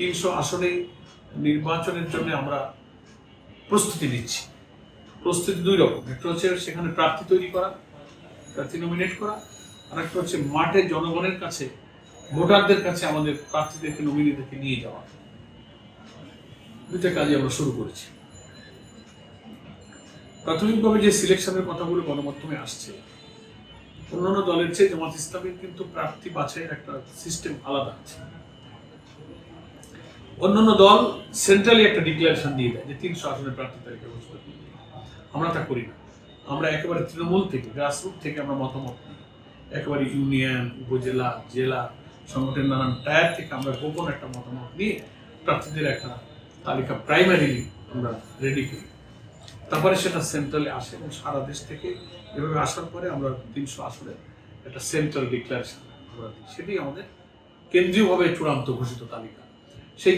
তিনশো আসনে নির্বাচনের জন্য আমরা প্রস্তুতি নিচ্ছি। প্রস্তুতি দুই রকম, একটা হচ্ছে সেখানে প্রার্থী তৈরি করা, প্রার্থী নমিনেট করা, আর একটা হচ্ছে মাঠে জনগণের কাছে, ভোটারদের কাছে আমাদের প্রার্থীদেরকে নমিনিদেরকে নিয়ে যাওয়া। দুইটা কাজে আমরা শুরু করেছি। প্রাথমিকভাবে যে সিলেকশনের কথাগুলো গণমাধ্যমে আসছে, অন্যান্য দলের চেয়ে জামাত ইসলামের কিন্তু প্রার্থী বাছাইয়ের একটা সিস্টেম আলাদা আছে। অন্যান্য দল সেন্ট্রালি একটা ডিক্লারেশন দিয়ে দেয় যে তিনশো আসনের প্রার্থী তালিকা ঘোষণা। আমরা তা করি না। আমরা একেবারে তৃণমূল থেকে গ্রাসরুট থেকে আমরা মতামত নিই। একেবারে ইউনিয়ন, উপজেলা, জেলা, সংগঠনের নানান টায়ার থেকে আমরা গোপন একটা মতামত নিয়ে প্রার্থীদের একটা তালিকা প্রাইমারিলি আমরা রেডি করি। তারপরে সেটা সেন্ট্রালে আসে এবং সারা দেশ থেকে এভাবে আসার পরে আমরা তিনশো আসনের একটা সেন্ট্রাল ডিক্লারেশন আমরা দিই। সেটাই আমাদের কেন্দ্রীয়ভাবে চূড়ান্ত ঘোষিত তালিকা।